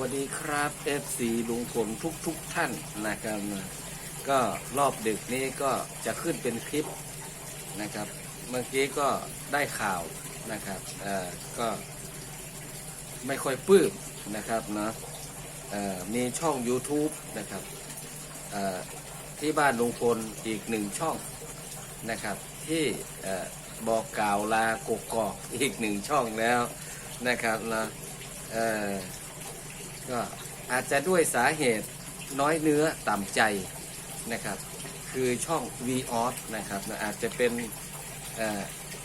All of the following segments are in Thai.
วัสดีครับ FC ลุงพลทุกทุกๆท่านนะครับก็รอบดึกนี้ก็จะขึ้นเป็นคลิปนะครับ เมื่อกี้ก็ได้ข่าวนะครับเอ่อก็ไม่ค่อยปลื้มนะครับเนาะเอ่อมีช่อง YouTube นะครับเอ่อที่บ้านลุงพลอีกหนึ่งช่องนะครับ ที่เอ่อบอกกล่าวลากกอกอีกหนึ่งช่องแล้วนะครับนะเอ่อ ก็อาจจะด้วยสาเหตุน้อยเนื้อต่ำใจนะครับ คือช่อง v ีออสนะครับอาจจะเป็น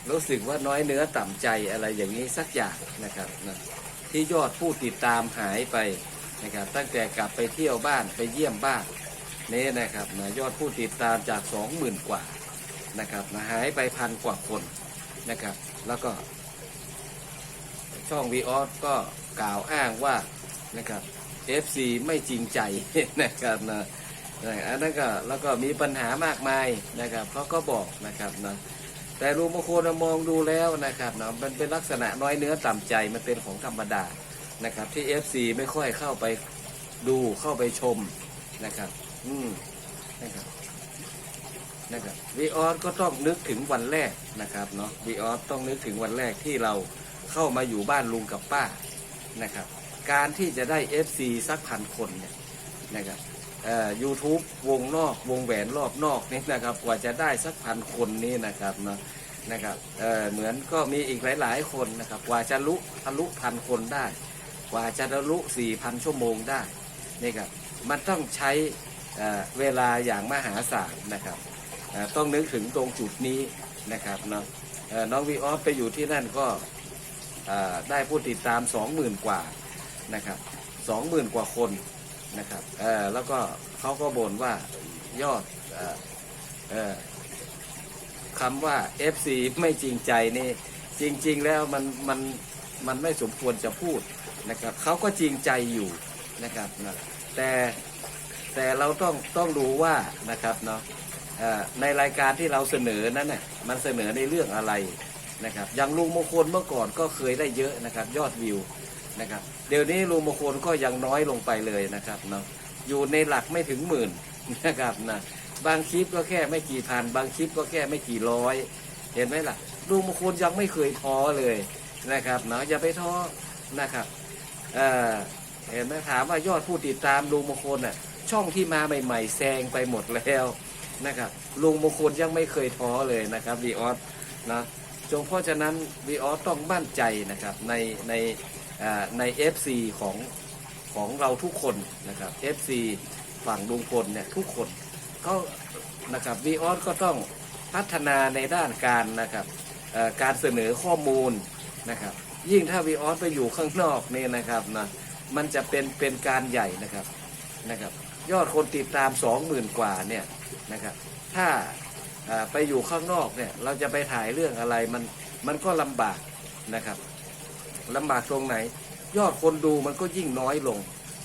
รู้สึกว่าน้อยเนื้อต่ำใจอะไรอย่างนี้สักอย่างนะครับนะที่ยอดผู้ติดตามหายไปนะครับ ตั้งแต่กลับไปเที่ยวบ้านไปเยี่ยมบ้านนี่นะครับนะยอดผู้ติดตามจาก 20,000 กว่านะครับนะหายไปพันกว่าคนนะครับ แล้วก็ช่อง v ีออสก็กล่าวอ้างว่า นะครับ FC ไม่จริงใจนะครับนะนะอันนั้นก็แล้วก็มีปัญหามากมายนะครับเขาก็บอกนะครับนะแต่ลุงมงคลมองดูแล้วนะครับนะมันเป็นลักษณะน้อยเนื้อต่ำใจมันเป็นของธรรมดานะครับที่ FC ไม่ค่อยเข้าไปดูเข้าไปชมนะครับ อืมนะครับนะครับวีออสก็ต้องนึกถึงวันแรกนะครับเนาะวีออสต้องนึกถึงวันแรกที่เราเข้ามาอยู่บ้านลุงกับป้านะครับ การที่จะได้ FC สักพันคนเนี่ยนะครับยูทูบวงนอกวงแหวนรอบนอกนี่นะครับกว่าจะได้สักพันคนนี่นะครับเนาะนะครับเเหมือนก็มีอีกหลาย ๆ คนนะครับกว่าจะลุทะลุพันคนได้ กว่าจะทะลุสี่พันชั่วโมงได้นี่ครับมันต้องใช้เเวลาอย่างมหาศาลนะครับต้องนึกถึงตรงจุดนี้นะครับเนาะน้องวีออฟไปอยู่ที่นั่นก็ได้ผู้ติดตามสองหมื่นกว่า นะครับสองหมื่นกว่าคนนะครับเออแล้วก็เขาก็บ่นว่ายอดเออเออคำว่า FC ไม่จริงใจนี่จริง ๆ แล้วมันมันมันไม่สมควรจะพูดนะครับเขาก็จริงใจอยู่นะครับนะแต่แต่เราต้องต้องดูว่านะครับเนาะในรายการที่เราเสนอนั้นน่ะมันเสนอในเรื่องอะไรนะครับอย่างลุงมงคลเมื่อก่อนก็เคยได้เยอะนะครับ ยอดวิว นะครับ เดี๋ยวนี้ลุงมงคลก็ยังน้อยลงไปเลยนะครับเนาะอยู่ในหลักไม่ถึงหมื่นนะครับนะบางคลิปก็แค่ไม่กี่พัน บางคลิปก็แค่ไม่กี่ร้อย เห็นไหมล่ะลุงมงคลยังไม่เคยท้อเลยนะครับเนาะอย่าไปท้อนะครับเออเห็นไหมถามว่ายอดผู้ติดตามลุงมงคลอะช่องที่มาใหม่ๆแซงไปหมดแล้วนะครับลุงมงคลยังไม่เคยท้อเลยนะครับวีออสนะจงเพราะฉะนั้นวีออสต้องมั่นใจนะครับในใน ใน FC ของของเราทุกคนนะครับ FC ฝั่งลุงพลเนี่ยทุกคนก็นะครับวีออสก็ต้องพัฒนาในด้านการนะครับการเสนอข้อมูลนะครับ ยิ่งถ้าวีออสไปอยู่ข้างนอกนี่นะครับนะมันจะเป็นเป็นการใหญ่นะครับนะครับ ยอดคนติดตาม 20,000 กว่าเนี่ยนะครับ ถ้าไปอยู่ข้างนอกเนี่ยเราจะไปถ่ายเรื่องอะไรมันมันก็ลำบากนะครับ ลำบากตรงไหน ยอดคนดูมันก็ยิ่งน้อยลง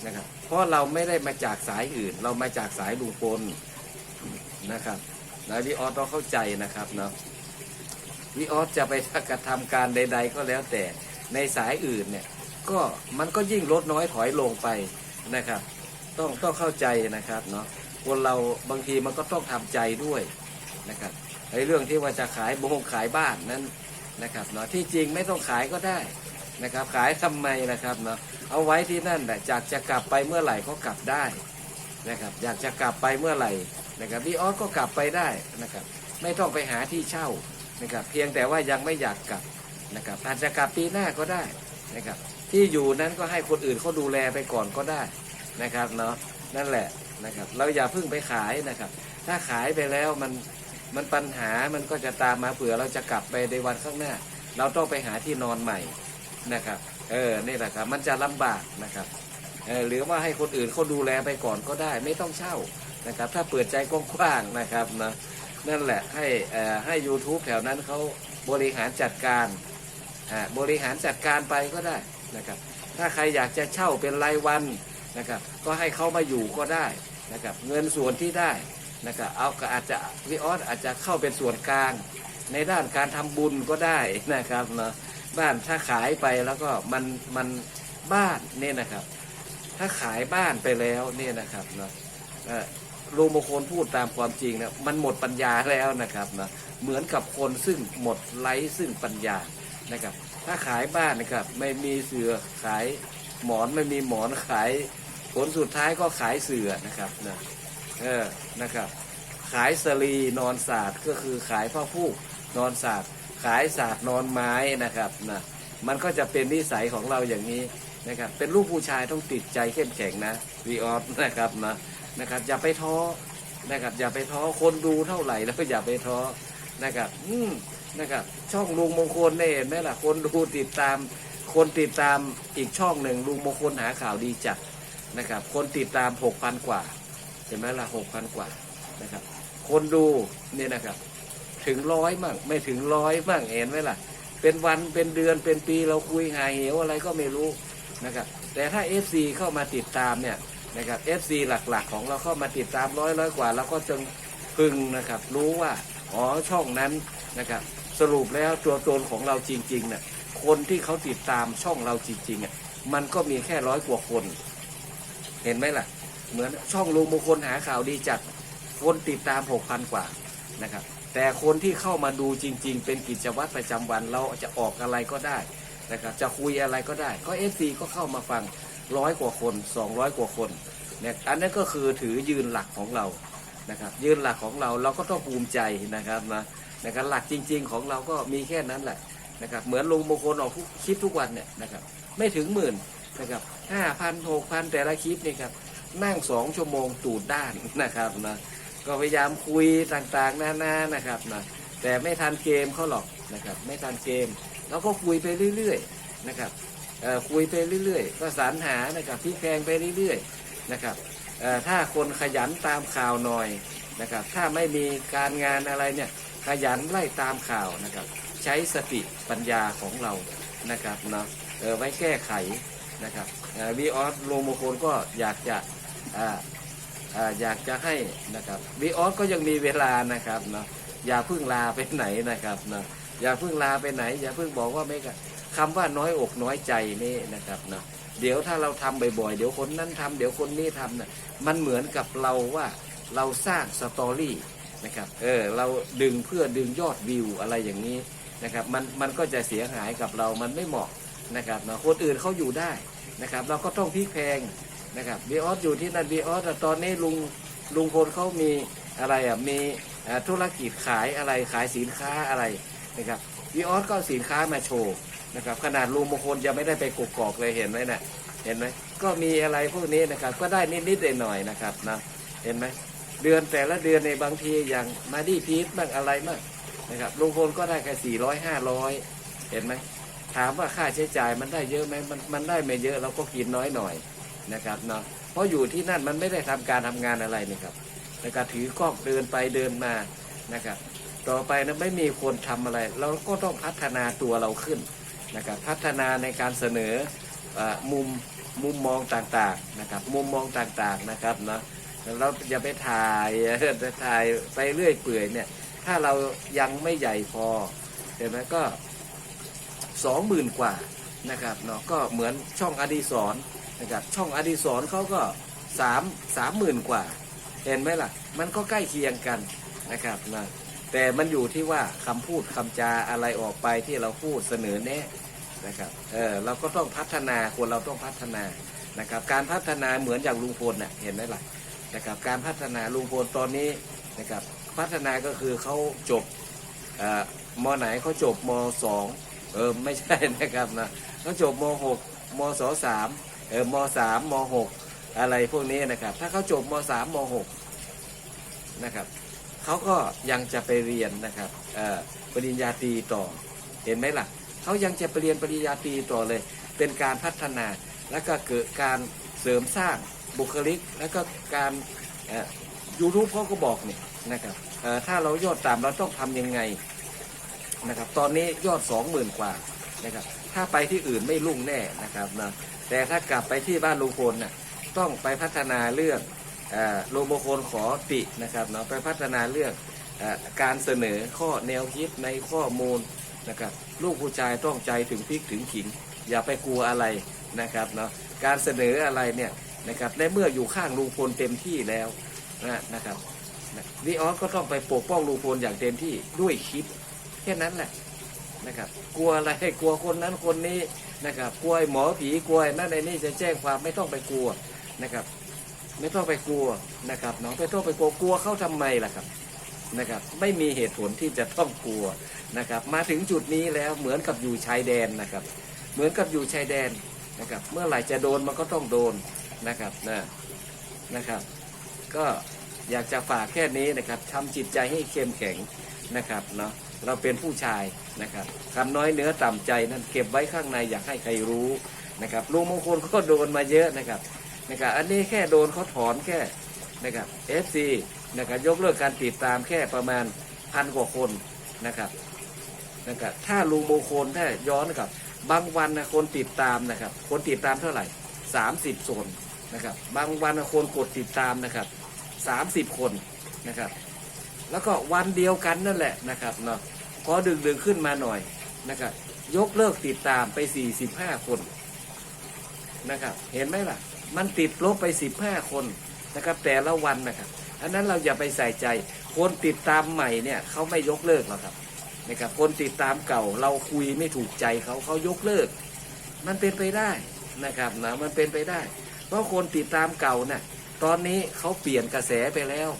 นะครับ เพราะเราไม่ได้มาจากสายอื่น เรามาจากสายลุงพลนะครับนะวิออสต้องเข้าใจนะครับเนาะวิออสจะไปกระทำการใด ๆ ก็แล้วแต่ในสายอื่นเนี่ยก็มันก็ยิ่งลดน้อยถอยลงไปนะครับ ต้องต้องเข้าใจนะครับเนาะคนเราบางทีมันก็ต้องทำใจด้วยนะครับไอ้เรื่องที่ว่าจะขายบงขายบ้านนั้นนะครับเนาะที่จริงไม่ต้องขายก็ได้ นะครับ ขายทำไมนะครับเนาะเอาไว้ที่นั่นแหละจากจะกลับไปเมื่อไหร่ก็กลับได้นะครับอยากจะกลับไปเมื่อไหร่นะครับพี่ออสก็กลับไปได้นะครับไม่ต้องไปหาที่เช่านะครับเพียงแต่ว่ายังไม่อยากกลับนะครับอาจจะกลับปีหน้าก็ได้นะครับที่อยู่นั้นก็ให้คนอื่นเขาดูแลไปก่อนก็ได้นะครับเนาะนั่นแหละนะครับเราอย่าเพิ่งไปขายนะครับ ถ้าขายไปแล้วมันมันปัญหามันก็จะตามมาเผื่อเราจะกลับไปในวันข้างหน้า เราต้องไปหาที่นอนใหม่ นะครับ เออ นี่แหละครับ มันจะลำบากนะครับ เออ หรือว่าให้คนอื่นเขาดูแลไปก่อนก็ได้ ไม่ต้องเช่านะครับ ถ้าเปิดใจกว้างๆนะครับนะนั่นแหละ ให้เอ่อให้ YouTube แถวนั้นเขาบริหารจัดการอ่าบริหารจัดการไปก็ได้นะครับ ถ้าใครอยากจะเช่าเป็นรายวันนะครับ ก็ให้เขามาอยู่ก็ได้นะครับ เงินส่วนที่ได้นะครับ เอาก็อาจจะวิออสอาจจะเข้าเป็นส่วนกลาง ในด้านการทำบุญก็ได้นะครับเนาะ บ้านถ้าขายไปแล้วก็มันมันบ้านเนี่ยนะครับ ถ้าขายบ้านไปแล้วเนี่ยนะครับเนาะลุงมงคลพูดตามความจริงนะมันหมดปัญญาแล้วนะครับเนาะเหมือนกับคนซึ่งหมดไร้ซึ่งปัญญานะครับ ถ้าขายบ้านนะครับ ไม่มีเสือขายหมอนไม่มีหมอนขาย ผลสุดท้ายก็ขายเสือนะครับนะเออนะครับ ขายสลีนอนศาสตร์ก็คือขายผ้าฟูกนอนศาสตร์ ขายศาสตร์นอนไม้นะครับนะมันก็จะเป็นนิสัยของเราอย่างนี้นะครับเป็นลูกผู้ชายต้องติดใจเข้มแข็งนะวีออสนะครับนะนะครับอย่าไปท้อนะครับอย่าไปท้อคนดูเท่าไหร่แล้วก็อย่าไปท้อนะครับอืมนะครับช่องลุงมงคลเนี่ยเห็นไหมล่ะคนดูติดตาม คนติดตามอีกช่องหนึ่งลุงมงคลหาข่าวดีจัดนะครับคนติดตามหกพันกว่าเห็นไหมล่ะหกพันกว่านะครับคนดูเนี่ยนะครับ ถึงร้อยมั่งไม่ถึงร้อยมั่งเห็นไหมล่ะ เป็นวันเป็นเดือนเป็นปีเราคุยหาเหวอะไรก็ไม่รู้นะครับแต่ถ้า FC เข้ามาติดตามเนี่ยนะครับ FC หลักๆ ของเราเข้ามาติดตามร้อยร้อยกว่าเราก็จงพึงนะครับ รู้ว่าอ๋อช่องนั้นนะครับสรุปแล้วตัวตนของเราจริงๆเนี่ยคนที่เขาติดตามช่องเราจริงๆอะมันก็มีแค่ร้อยกว่าคน เห็นไหมล่ะ เหมือนช่องลุงมงคลหาข่าวดีจัดคนติดตามหกพันกว่านะครับ แต่คนที่เข้ามาดูจริง ๆ เป็นกิจวัตรประจำวันเราจะออกอะไรก็ได้นะครับจะคุยอะไรก็ได้ ก็เอฟซีก็เข้ามาฟังร้อยกว่าคนสองร้อยกว่าคนเนี่ยอันนั้นก็คือถือยืนหลักของเรานะครับยืนหลักของเราเราก็ต้องภูมิใจนะครับนะนะครับหลักจริง ๆ ของเราก็มีแค่นั้นแหละนะครับเหมือนลุงมงคลออกทุกคลิปทุกวันเนี่ยนะครับไม่ถึงหมื่นนะครับห้าพันหกพันแต่ละคลิปนี่ครับนั่งสองชั่วโมงตูดด้านนะครับนะ ก็พยายามคุยต่างๆนานานะครับนะแต่ไม่ทันเกมเขาหรอกนะครับ ไม่ทันเกมเราก็คุยไปเรื่อยๆนะครับคุยไปเรื่อยๆ ก็สรรหานะครับพิแพงไปเรื่อยๆนะครับถ้าคนขยันตามข่าวหน่อยนะครับ ถ้าไม่มีการงานอะไรเนี่ยขยันไล่ตามข่าวนะครับ ใช้สติปัญญาของเรานะครับเนาะไว้แก้ไขนะครับวีออสโลโมโคนก็อยากจะ อยากจะให้นะครับวีออสก็ยังมีเวลานะครับเนาะอย่าเพิ่งลาไปไหนนะครับเนาะอย่าเพิ่งลาไปไหน อย่าเพิ่งบอกว่าไม่กันคำว่าน้อยอกน้อยใจนี่นะครับเนาะเดี๋ยวถ้าเราทำบ่อยๆเดี๋ยวคนนั้นทำเดี๋ยวคนนี้ทำเนี่ยมันเหมือนกับเราว่าเราสร้างสตอรี่นะครับเออเราดึงเพื่อดึงยอดวิวอะไรอย่างนี้นะครับมันมันก็จะเสียหายกับเรามันไม่เหมาะนะครับเนาะคนอื่นเขาอยู่ได้นะครับ เราก็ต้องพลิกแพง นะครับบีออสอยู่ที่นั่นบีออสตอนนี้ลุงลุงพลเขามีอะไรอะมีธุรกิจขายอะไรขายสินค้าอะไรนะครับบีออสก็เอาสินค้ามาโชว์นะครับขนาดลุงมงคลยังไม่ได้ไปกกอกเลยเห็นไหมนะเห็นไหมก็มีอะไรพวกนี้นะครับก็ได้นิดๆหน่อยๆนะครับนะเห็นไหมเดือนแต่ละเดือนในบางทีอย่างมาดีพีทบ้างอะไรบ้างนะครับลุงพลก็ได้แค่สี่ร้อยห้าร้อยเห็นไหมถามว่าค่าใช้จ่ายมันได้เยอะไหมมันมันได้ไม่เยอะเราก็กินน้อยหน่อย นะครับเนาะเพราะอยู่ที่นั่นมันไม่ได้ทำการทำงานอะไรนี่ครับในการถือกล้องเดินไปเดินมานะครับ ต่อไปนะไม่มีคนทำอะไร เราก็ต้องพัฒนาตัวเราขึ้นนะครับพัฒนาในการเสนออมุมมุมมองต่างๆนะครับ มุมมองต่างๆนะครับเนาะเราอย่าไปถ่ายถ่ายไปเรื่อยเปื่อยเนี่ย ถ้าเรายังไม่ใหญ่พอเห็นไหมก็สองหมื่นกว่านะครับเนาะก็เหมือนช่องอดีศร นะครับช่องอดีศรเขาก็สามสามหมื่นกว่า เห็นไหมล่ะ มันก็ใกล้เคียงกันนะครับนะแต่มันอยู่ที่ว่าคำพูดคำจาอะไรออกไปที่เราพูดเสนอแนะนะครับเออเราก็ต้องพัฒนาคนเราต้องพัฒนานะครับการพัฒนาเหมือนอย่างลุงพลน่ะเห็นไหมล่ะนะครับการพัฒนาลุงพลตอนนี้นะครับพัฒนาก็คือเขาจบเอ่อมไหนเขาจบมสองเออไม่ใช่นะครับนะเขาจบมหกมศสาม เออมสามมหกอะไรพวกนี้นะครับ ถ้าเขาจบมสามมหกนะครับเขาก็ยังจะไปเรียนนะครับเอ่อปริญญาตรีต่อเห็นไหมล่ะเขายังจะไปเรียนปริญญาตรีต่อเลย เป็นการพัฒนาแล้วก็เกิดการเสริมสร้างบุคลิก แล้วก็การยูทูบเขาก็บอกเนี่ยนะครับเอ่อถ้าเรายอดตามเราต้องทำยังไงนะครับ ตอนนี้ยอดสองหมื่นกว่านะครับ ถ้าไปที่อื่นไม่รุ่งแน่นะครับนะแต่ถ้ากลับไปที่บ้านลุงพลน่ะต้องไปพัฒนาเรื่องเอ่อลุงมงคลขอตินะครับเนาะไปพัฒนาเรื่องเออการเสนอข้อแนวคิดในข้อมูลนะครับลูกผู้ชายต้องใจถึงพริกถึงขิง อย่าไปกลัวอะไรนะครับเนาะการเสนออะไรเนี่ยนะครับในเมื่ออยู่ข้างลุงพลเต็มที่แล้วนะนะครับวีออสก็ต้องไปปกป้องลุงพลอย่างเต็มที่ด้วยคลิปแค่นั้นแหละ นะครับ กลัวอะไรกลัวคนนั้นคนนี้นะครับ กลัวหมอผีกลัวนั่นไอ้นี่จะแจ้งความไม่ต้องไปกลัวนะครับ ไม่ต้องไปกลัวนะครับน้องไม่ต้องไปกลัวกลัวเขาทำไมล่ะครับนะครับ ไม่มีเหตุผลที่จะต้องกลัวนะครับ มาถึงจุดนี้แล้วเหมือนกับอยู่ชายแดนนะครับ เหมือนกับอยู่ชายแดนนะครับ เมื่อไหร่จะโดนมันก็ต้องโดนนะครับนะนะครับ ก็อยากจะฝากแค่นี้นะครับทำจิตใจให้เข้มแข็งนะครับเนาะ เราเป็นผู้ชายนะครับคำน้อยเนื้อต่ำใจนั้นเก็บไว้ข้างในอยากให้ใครรู้นะครับลุงมงคลก็โดนมาเยอะนะครับนะครับอันนี้แค่โดนเขาถอนแค่นะครับ FC นะครับยกเลิกการติดตามแค่ประมาณพันกว่าคนนะครับนะครับถ้าลุงมงคลถ้าย้อนกับบางวันนะคนติดตามนะครับ คนติดตามเท่าไหร่ 30คนนะครับ บางวันนะคนกดติดตามนะครับ 30 คนนะครับ แล้วก็วันเดียวกันนั่นแหละนะครับเนาะพอดึงดึงขึ้นมาหน่อยนะครับยกเลิกติดตามไป 45 คนนะครับเห็นไหมล่ะ มันติดลบไป 15 คนนะครับแต่ละวันนะครับอันนั้นเราอย่าไปใส่ใจ คนติดตามใหม่เนี่ยเขาไม่ยกเลิกหรอกครับนะครับคนติดตามเก่าเราคุยไม่ถูกใจเขาเขายกเลิก มันเป็นไปได้นะครับนะมันเป็นไปได้ เพราะคนติดตามเก่าน่ะตอนนี้เขาเปลี่ยนกระแสไปแล้ว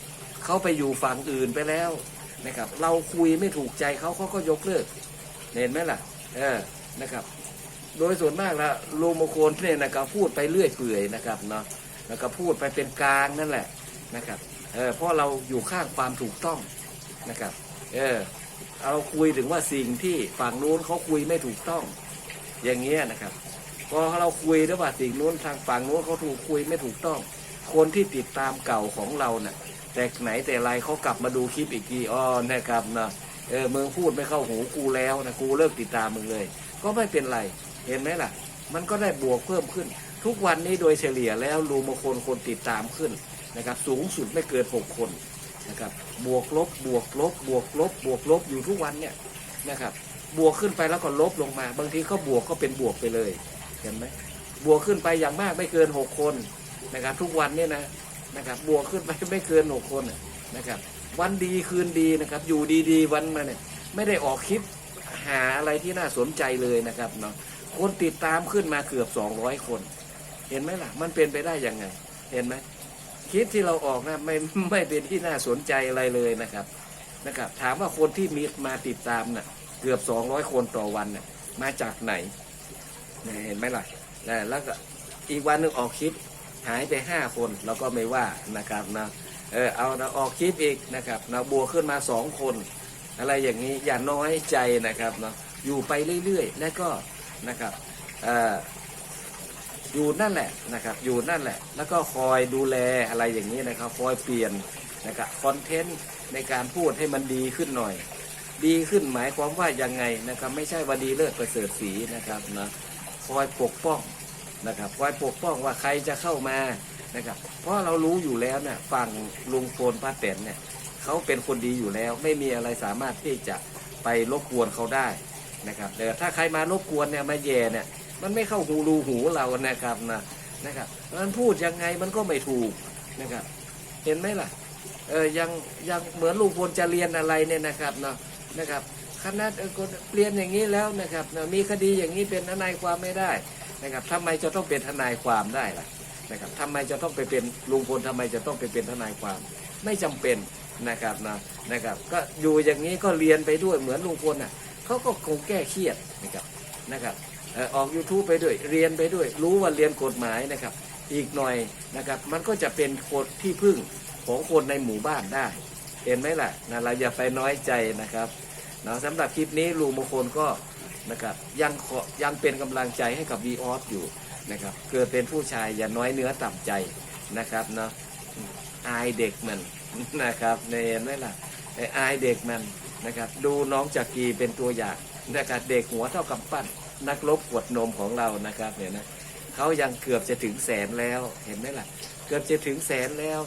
เขาไปอยู่ฝั่งอื่นไปแล้วนะครับ เราคุยไม่ถูกใจเขาเขาก็ยกเลิก เห็นไหมล่ะ เออนะครับ โดยส่วนมากแล้วลุงมงคลเนี่ยนะครับพูดไปเรื่อยเปื่อยนะครับเนาะแล้วก็พูดไปเป็นกลางนั่นแหละนะครับเออเพราะเราอยู่ข้างความถูกต้องนะครับเออเราคุยถึงว่าสิ่งที่ฝั่งนู้นเขาคุยไม่ถูกต้อง อย่างเงี้ยนะครับพอเราคุยแล้วว่าสิ่งนู้นทางฝั่งนู้นเขาถูกคุยไม่ถูกต้อง คนที่ติดตามเก่าของเราเนะ่ะ แต่ไหนแต่ไรเขากลับมาดูคลิปอีกทีอ๋อนะครับนะเออมึงพูดไม่เข้าหูกูแล้วนะกูเลิกติดตามมึงเลย ก็ไม่เป็นไรเห็นไหมล่ะ มันก็ได้บวกเพิ่มขึ้น ทุกวันนี้โดยเฉลี่ยแล้วรูมคนคนติดตามขึ้นนะครับ สูงสุดไม่เกินหกคนนะครับบวกลบบวกลบบวกลบบวกลบอยู่ทุกวันเนี่ยนะครับบวกขึ้นไปแล้วก็ลบลงมา บางทีก็บวกก็เป็นบวกไปเลย เห็นไหมบวกขึ้นไปอย่างมากไม่เกินหกคนนะครับทุกวันเนี่ยนะ นะครับ บวกขึ้นไปไม่เกินหกคนนะครับ วันดีคืนดีนะครับ อยู่ดีๆ วันมาเนี่ยไม่ได้ออกคลิปหาอะไรที่น่าสนใจเลยนะครับเนาะคนติดตามขึ้นมาเกือบสองร้อยคน เห็นไหมล่ะ มันเป็นไปได้ยังไง เห็นไหมคลิปที่เราออกนะไม่ไม่เป็นที่น่าสนใจอะไรเลยนะครับนะครับ ถามว่าคนที่มีมาติดตามน่ะเกือบสองร้อยคนต่อวันน่ะมาจากไหน เห็นไหมล่ะนะแล้วก็อีกวันหนึ่งออกคลิป หายไปห้าคนเราก็ไม่ว่านะครับนะเออเอานะออกคลิปอีกนะครับนะบัวขึ้นมาสองคน อะไรอย่างนี้อย่าน้อยใจนะครับเนาะอยู่ไปเรื่อยๆ แล้วก็นะครับเอออยู่นั่นแหละนะครับอยู่นั่นแหละ แล้วก็คอยดูแลอะไรอย่างนี้นะครับคอยเปลี่ยนนะครับคอนเทนต์ในการพูดให้มันดีขึ้นหน่อย ดีขึ้นหมายความว่ายังไงนะครับไม่ใช่ว่าดีเลิศประเสริฐสีนะครับนะคอยปกป้อง นะครับคอยปกป้องว่าใครจะเข้ามานะครับ เพราะเรารู้อยู่แล้วเนี่ยฝั่งลุงโฟนป้าแตนเนี่ยเขาเป็นคนดีอยู่แล้ว ไม่มีอะไรสามารถที่จะไปรบกวนเขาได้นะครับแต่ถ้าใครมารบกวนเนี่ยมาแย่เนี่ยมันไม่เข้าหูรูหูเรานะครับนะนะครับมันพูดยังไงมันก็ไม่ถูกนะครับเห็นไหมล่ะเออยังยังเหมือนลุงพลจะเรียนอะไรเนี่ยนะครับเนาะนะครับคณะเออคนเรียนอย่างนี้แล้วนะครับมีคดีอย่างนี้เป็นทนายความไม่ได้ นะครับทำไมจะต้องเป็นทนายความได้ล่ะนะครับทำไมจะต้องไปเป็นลุงพลทำไมจะต้องไปเป็นทนายความ ไม่จำเป็นนะครับนะนะครับ ก็อยู่อย่างนี้ก็เรียนไปด้วยเหมือนลุงพลน่ะเขาก็คงแก้เครียดนะครับนะครับออออก YouTube ไปด้วยเรียนไปด้วย รู้ว่าเรียนกฎหมายนะครับ อีกหน่อยนะครับ มันก็จะเป็นคนที่พึ่งของคนในหมู่บ้านได้ เห็นไหมล่ะนะเราอย่าไปน้อยใจนะครับเนาะสำหรับคลิปนี้ลุงมงคลก็ นะครับยังขอยังเป็นกำลังใจให้กับวีออสอยู่นะครับเกิดเป็นผู้ชายอย่าน้อยเนื้อต่ำใจนะครับเนาะอายเด็กมันนะครับเนี่ยเห็นไหมล่ะไออายเด็กมันนะครับดูน้องจักรีเป็นตัวอย่างนะครับเด็กหัวเท่ากับปั้นนักลบขวดนมของเรานะครับเนี่ยนะเขายังเกือบจะถึงแสนแล้วเห็นไหมล่ะ เกือบจะถึงแสนแล้ว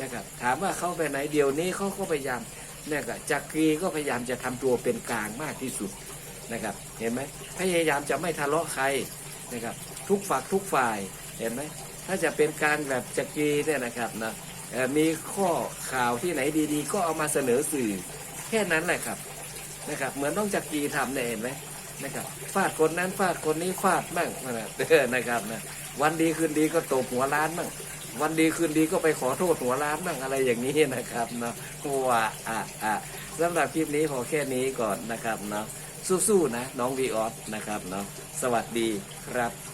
นะครับถามว่าเขาไปไหนเดี๋ยวนี้เขาก็พยายามเนี่ยก็จักรีก็พยายามจะทำตัวเป็นกลางมากที่สุด นะครับ เห็นไหมพยายามจะไม่ทะเลาะใครนะครับ ทุกฝักทุกฝ่ายเห็นไหมถ้าจะเป็นการแบบจักรีเนี่ยนะครับนะเอ่อมีข้อข่าวที่ไหนดี ๆ ก็เอามาเสนอสื่อแค่นั้นแหละครับนะครับเหมือนต้องจักรีทำเนี่ยเห็นไหมนะครับฟาดคนนั้นฟาดคนนี้ฟาดบ้างนะนะครับนะวันดีคืนดีก็ตบหัวร้านบ้างวันดีคืนดีก็ไปขอโทษหัวร้านบ้างอะไรอย่างนี้นะครับเนาะว่าอะอะสำหรับคลิปนี้พอแค่นี้ก่อนนะครับเนาะ สู้ๆนะ น้องวีออสนะครับเนาะสวัสดีครับ